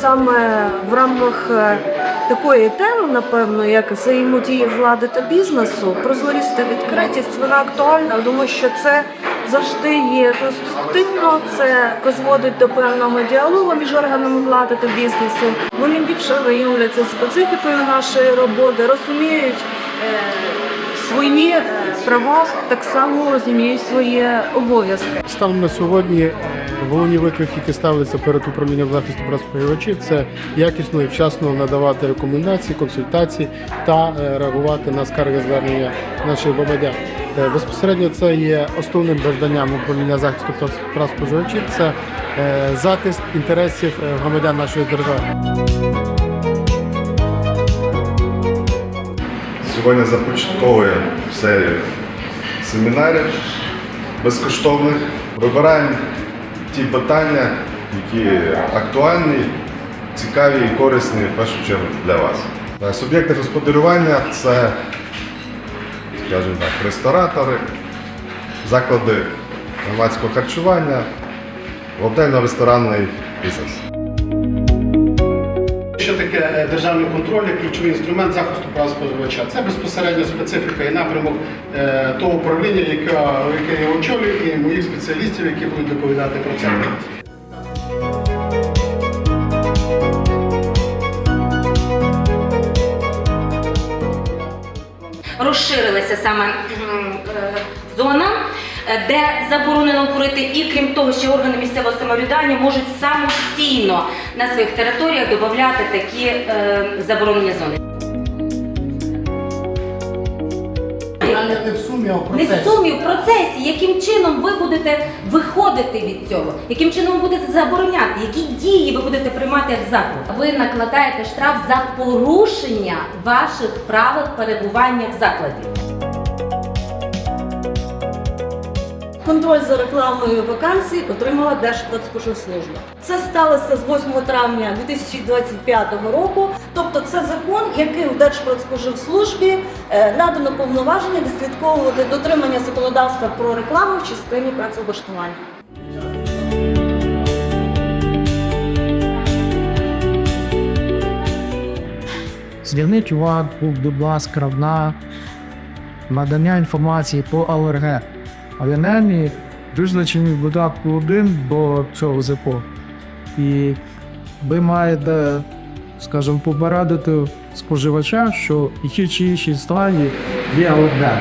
саме в рамках е, такої теми, напевно, як взаємодії влади та бізнесу, прозорість та відкритість, вона актуальна. Думаю, що це завжди є конструктивно, це призводить до певного діалогу між органами влади та бізнесу. Вони більше виявляться специфікою нашої роботи, розуміють. Свої права так само розуміють свої обов'язки. Станом на сьогодні е, головні виклики, які ставляться перед управлінням захисту прав споживачів, це якісно і вчасно надавати рекомендації, консультації та е, реагувати на скарги звернення наших громадян. Е, Безпосередньо це є основним завданням управління захисту прав- споживачів. Це захист інтересів громадян нашої держави. Сьогодні започатковує серію семінарів безкоштовних. Вибираємо ті питання, які актуальні, цікаві і корисні в першу чергу для вас. Е, Суб'єкти господарювання це, скажімо так, ресторатори, заклади громадського харчування, готельно-ресторанний бізнес. Е, державний контроль як ключовий інструмент захисту прав споживача? Це безпосередньо специфіка і напрямок е, того управління, яке, я очолюю, і моїх спеціалістів, які будуть доповідати про це. розширилася саме е, зона, де заборонено курити, і крім того, ще органи місцевого самоврядування можуть самостійно на своїх територіях додати такі е, заборонені зони. Не в сумі, а в Не процесі. в сумі в процесі, яким чином ви будете виходити від цього, яким чином ви будете забороняти, які дії ви будете приймати як заклад. Ви накладаєте штраф за порушення ваших правил перебування в закладі. Контроль за рекламою вакансій отримала Держпродспоживслужба. Це сталося з 8 травня 2025 року. Тобто, це закон, яким Держпродспоживслужбі е, надано повноваження відслідковувати дотримання законодавства про рекламу в частині працевлаштування. Зверніть увагу, будь ласка, на надання інформації по АЛРГ. Алінельні визначені в додатку 1 до цього ЗПО. І ви маєте, скажімо, попередити споживача, що які чи інші стані є АЛРГ.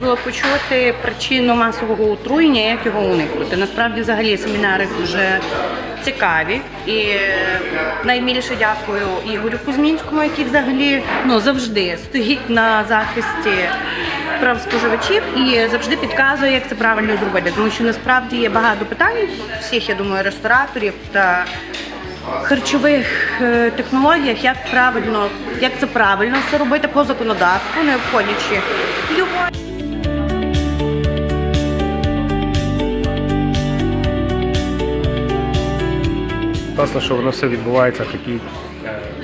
Було почути причину масового отруєння, як його уникнути. Насправді, взагалі, семінари дуже цікаві. І е, найбільше дякую Ігорю Кузьмінському, який взагалі ну, завжди стоїть на захисті прав споживачів і завжди підказує, як це правильно зробити. Тому що насправді є багато питань всіх, я думаю, рестораторів та харчових е, технологіях, як правильно, як це правильно все робити по законодавству, не обходячи його. Класно, що воно все відбувається в такій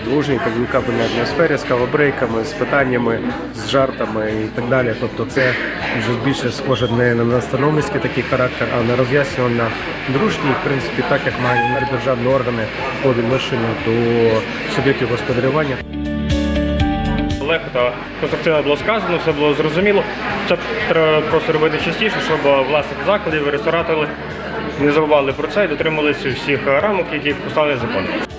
дружній комунікабельній атмосфері з кавобрейками, з питаннями, з жартами і так далі. Тобто це вже більше схоже не на настановницький такий характер, а на роз'яснювання дружній, в принципі, так як мають державні органи по відношенню до суб'єктів господарювання. легко та конструктивно було сказано, все було зрозуміло. Це треба просто робити частіше, щоб власники закладів, ресторатори не забували про це і дотримувалися всіх рамок, які поставлені законом.